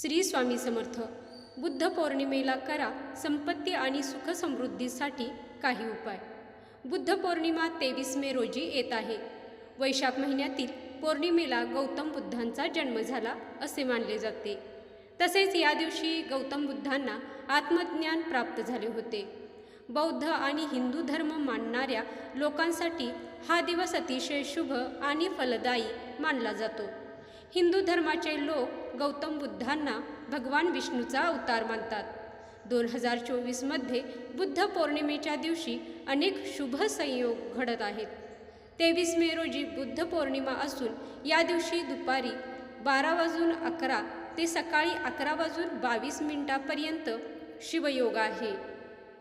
श्री स्वामी समर्थ. बुद्ध पौर्णिमेला करा संपत्ती आणि सुख समृद्धीसाठी काही उपाय. बुद्ध पौर्णिमा तेवीस मे रोजी येत आहे. वैशाख महिन्यातील पौर्णिमेला गौतम बुद्धांचा जन्म झाला असे मानले जाते. तसेच या दिवशी गौतम बुद्धांना आत्मज्ञान प्राप्त झाले होते. बौद्ध आणि हिंदू धर्म मानणाऱ्या लोकांसाठी हा दिवस अतिशय शुभ आणि फलदायी मानला जातो. हिंदू धर्माचे लोक गौतम बुद्धांना भगवान विष्णूचा अवतार मानतात. दोन हजार चोवीसमध्ये बुद्ध पौर्णिमेच्या दिवशी अनेक शुभ संयोग घडत आहेत. तेवीस मे रोजी बुद्ध पौर्णिमा असून या दिवशी दुपारी बारा वाजून अकरा ते सकाळी अकरा वाजून बावीस मिनिटापर्यंत शिवयोग आहे.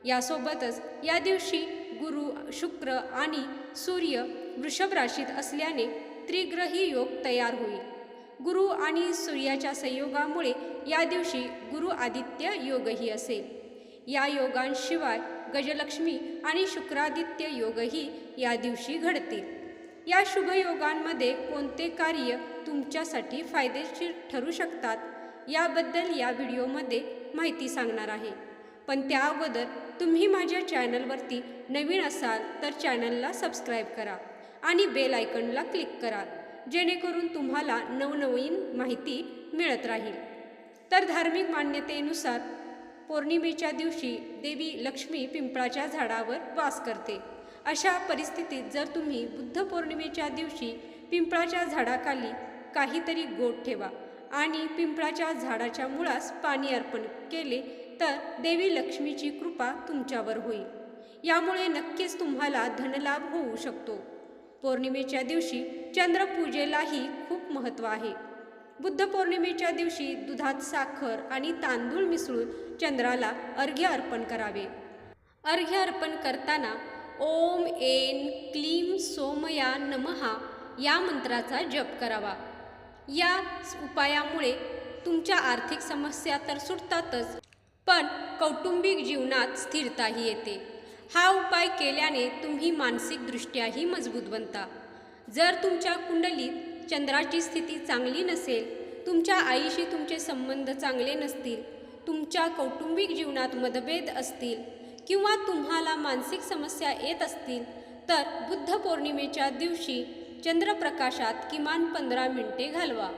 यासोबतच या दिवशी गुरु शुक्र आणि सूर्य वृषभ राशीत असल्याने त्रिग्रही योग तयार होईल. गुरु आणि सूर्याच्या संयोगामुळे या दिवशी गुरु आदित्य योगही असेल या योगांशिवाय गजलक्ष्मी आणि शुक्रादित्य योगही या दिवशी घडतील या शुभयोगांमध्ये कोणते कार्य तुमच्यासाठी फायदेशीर ठरू शकतात याबद्दल या व्हिडिओमध्ये माहिती सांगणार आहे. पण त्या अगोदर तुम्ही माझ्या चॅनलवरती नवीन असाल तर चॅनलला सबस्क्राईब करा आणि बेल आयकनला क्लिक करा. जेणेकरून तुम्हाला नवनवीन माहिती मिळत राहील. तर धार्मिक मान्यतेनुसार पौर्णिमेच्या दिवशी देवी लक्ष्मी पिंपळाच्या झाडावर वास करते. अशा परिस्थितीत जर तुम्ही बुद्ध पौर्णिमेच्या दिवशी पिंपळाच्या झाडाखाली काहीतरी गोट ठेवा आणि पिंपळाच्या झाडाच्या मुळास पाणी अर्पण केले तर देवी लक्ष्मीची कृपा तुमच्यावर होईल. यामुळे नक्कीच तुम्हाला धनलाभ होऊ शकतो. पौर्णिमेच्या दिवशी चंद्रपूजेलाही खूप महत्त्व आहे. बुद्ध पौर्णिमेच्या दिवशी दुधात साखर आणि तांदूळ मिसळून चंद्राला अर्घ्य अर्पण करावे. अर्घ्य अर्पण करताना ओम एन क्लीम सोमया नमहा या मंत्राचा जप करावा. या उपायामुळे तुमच्या आर्थिक समस्या तर सुटतातच पण कौटुंबिक जीवनात स्थिरताही येते. हा उपाय केल्याने तुम्ही मानसिकदृष्ट्याही मजबूत बनता. जर तुमच्या कुंडलीत चंद्राची स्थिती चांगली नसेल तुमच्या आईशी तुमचे संबंध चांगले नसतील तुमच्या कौटुंबिक जीवनात मतभेद असतील किंवा तुम्हाला मानसिक समस्या येत असतील तर बुद्ध पौर्णिमेच्या दिवशी चंद्रप्रकाशात किमान पंधरा मिनिटे घालवा.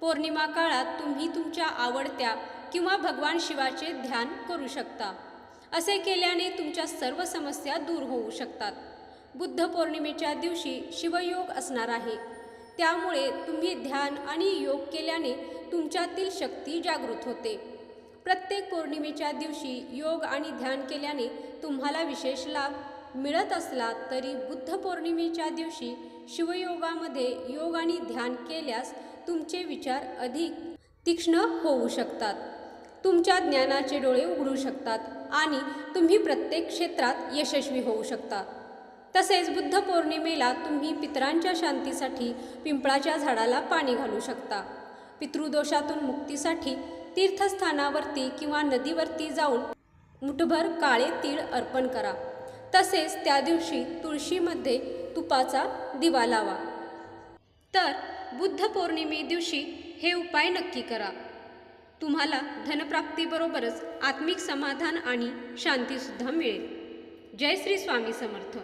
पौर्णिमा काळात तुम्ही तुमच्या आवडत्या किंवा भगवान शिवाचे ध्यान करू शकता. असे केल्याने तुमच्या सर्व समस्या दूर होऊ शकतात. बुद्ध पौर्णिमेच्या दिवशी शिवयोग असणार आहे. त्यामुळे तुम्ही ध्यान आणि योग केल्याने तुमच्यातील शक्ती जागृत होते. प्रत्येक पौर्णिमेच्या दिवशी योग आणि ध्यान केल्याने तुम्हाला विशेष लाभ मिळत असला तरी बुद्ध पौर्णिमेच्या दिवशी शिवयोगामध्ये योग आणि ध्यान केल्यास तुमचे विचार अधिक तीक्ष्ण होऊ शकतात. तुमच्या ज्ञानाचे डोळे उघडू शकतात आणि तुम्ही प्रत्येक क्षेत्रात यशस्वी होऊ शकता. तसेच बुद्ध पौर्णिमेला तुम्ही पितरांच्या शांतीसाठी पिंपळाच्या झाडाला पाणी घालू शकता. पितृदोषातून मुक्तीसाठी तीर्थस्थानावरती किंवा नदीवरती जाऊन मुठभर काळे तीळ अर्पण करा. तसेच त्या दिवशी तुळशीमध्ये तुपाचा दिवा लावा. तर बुद्ध पौर्णिमे दिवशी हे उपाय नक्की करा. तुम्हाला धनप्राप्तीबरोबरच आत्मिक समाधान आणि शांतीसुद्धा मिळेल. जय श्री स्वामी समर्थ.